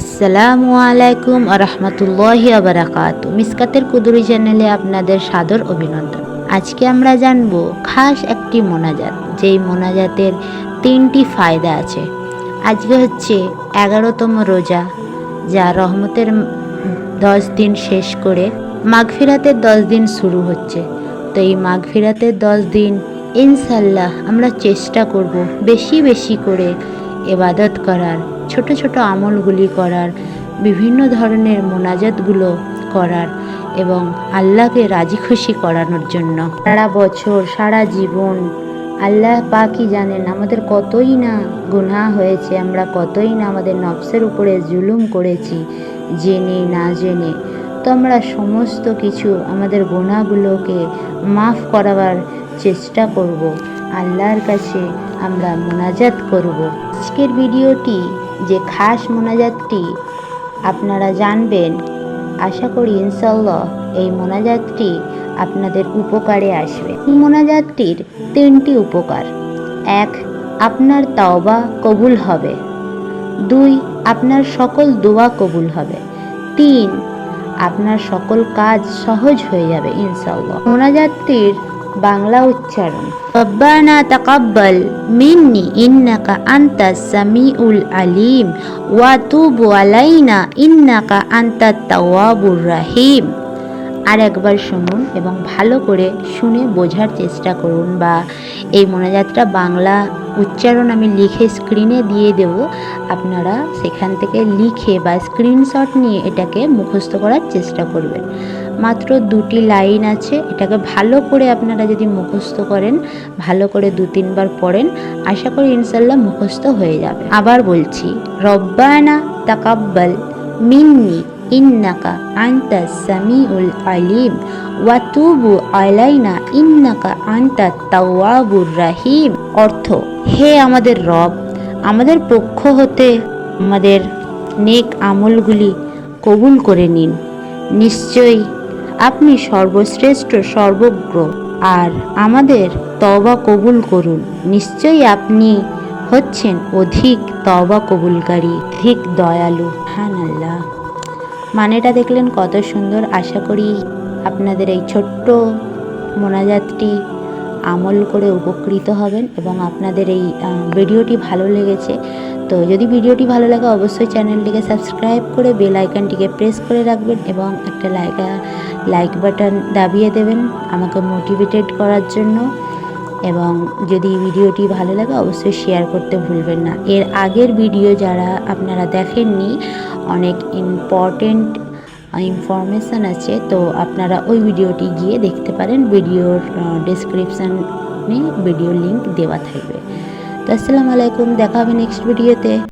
আসসালামু আলাইকুম রহমতুল্লাহি আবরাকাত মিসকাতের কুদুরি চ্যানেলে আপনাদের সাদর অভিনন্দন। আজকে আমরা জানব খাস একটি মোনাজাত, যেই মোনাজাতের তিনটি ফায়দা আছে। আজকে হচ্ছে এগারোতম রোজা, যা রহমতের দশ দিন শেষ করে মাগফিরাতের দশ দিন শুরু হচ্ছে। তো এই মাগফিরাতের দশ দিন ইনশাল্লাহ আমরা চেষ্টা করব বেশি বেশি করে এবাদত করার। ছোট ছোট আমলগুলি করার, বিভিন্ন ধরনের মোনাজাতগুলো করার এবং আল্লাহকে রাজি খুশি করানোর জন্য। সারা বছর, সারা জীবন আল্লাহ পাকই জানেন আমাদের কতই না গুনাহ হয়েছে, আমরা কতই না আমাদের নফসের উপরে জুলুম করেছি, জেনে না জেনে। তো আমরা সমস্ত কিছু আমাদের গুণাগুলোকে মাফ করাবার চেষ্টা করব। আল্লাহর কাছে আমরা মোনাজাত করব। আজকের ভিডিওটি যে খাস মোনাজাতটি আপনারা জানবেন, আশা করি ইনশাল্লাহ এই মোনাজাতটি আপনাদের উপকারে আসবে। মোনাজাতটির তিনটি উপকার। এক, আপনার তাওবা কবুল হবে। দুই, আপনার সকল দোয়া কবুল হবে। তিন, আপনার সকল কাজ সহজ হয়ে যাবে ইনশাল্লাহ মোনাজাতটির বাংলা উচ্চারণ। রব্বানা তাকাব্বাল মিন্নি ইন্নাকা আন্তা সামিউল আলিম ওয়া তুবু আলাইনা ইন্নাকা আন্তা তাওয়াবুর রাহিম। আর একবার শুনুন এবং ভালো করে শুনে বোঝার চেষ্টা করুন বা এই মোনাজাতটা বাংলা উচ্চারণ আমি লিখে স্ক্রিনে দিয়ে দেব। আপনারা সেখান থেকে লিখে বা স্ক্রিনশট নিয়ে এটাকে মুখস্থ করার চেষ্টা করবেন। মাত্র দুটি লাইন আছে, এটাকে ভালো করে আপনারা যদি মুখস্থ করেন, ভালো করে দু তিনবার পড়েন, আশা করি ইনশাল্লাহ মুখস্থ হয়ে যাবে। আবার বলছি, রব্বানা তাকাব্বাল মিন্নি ইন্নাকা আন্তা সামিউল আলিম ওয়াতুবু আলাইনা ইন্নাকা আন্তা তাওয়াবুর রাহিম। অর্থ, হে আমাদের রব, আমাদের পক্ষ হতে আমাদের নেক আমলগুলি কবুল করে নিন। নিশ্চয়ই আপনি সর্বশ্রেষ্ঠ, সর্বজ্ঞ। আর আমাদের তবা কবুল করুন। নিশ্চয়ই আপনি হচ্ছেন অধিক তবা কবুলকারী, অধিক দয়ালু। হান আল্লাহ মানেটা দেখলেন কত সুন্দর। আশা করি আপনাদের এই ছোট্ট মোনাজাতটি আমল করে উপকৃত হবেন এবং আপনাদের এই ভিডিওটি ভালো লেগেছে। তো যদি ভিডিওটি ভালো লাগে, অবশ্যই চ্যানেলটিকে সাবস্ক্রাইব করে বেল আইকনটিকে প্রেস করে রাখবেন এবং একটা লাইক লাইক বাটন দাবিয়ে দেবেন আমাকে মোটিভেটেড করার জন্য। এবং যদি ভিডিওটি ভালো লাগে, অবশ্যই শেয়ার করতে ভুলবেন না। এর আগের ভিডিও যারা আপনারা দেখেননি, অনেক ইম্পর্টেন্ট ইনফরমেশান আছে, তো আপনারা ওই ভিডিওটি গিয়ে দেখতে পারেন। ভিডিওর ডিসক্রিপশানে ভিডিও লিঙ্ক দেওয়া থাকবে। তো আসসালামু আলাইকুম, দেখা হবে নেক্সট ভিডিওতে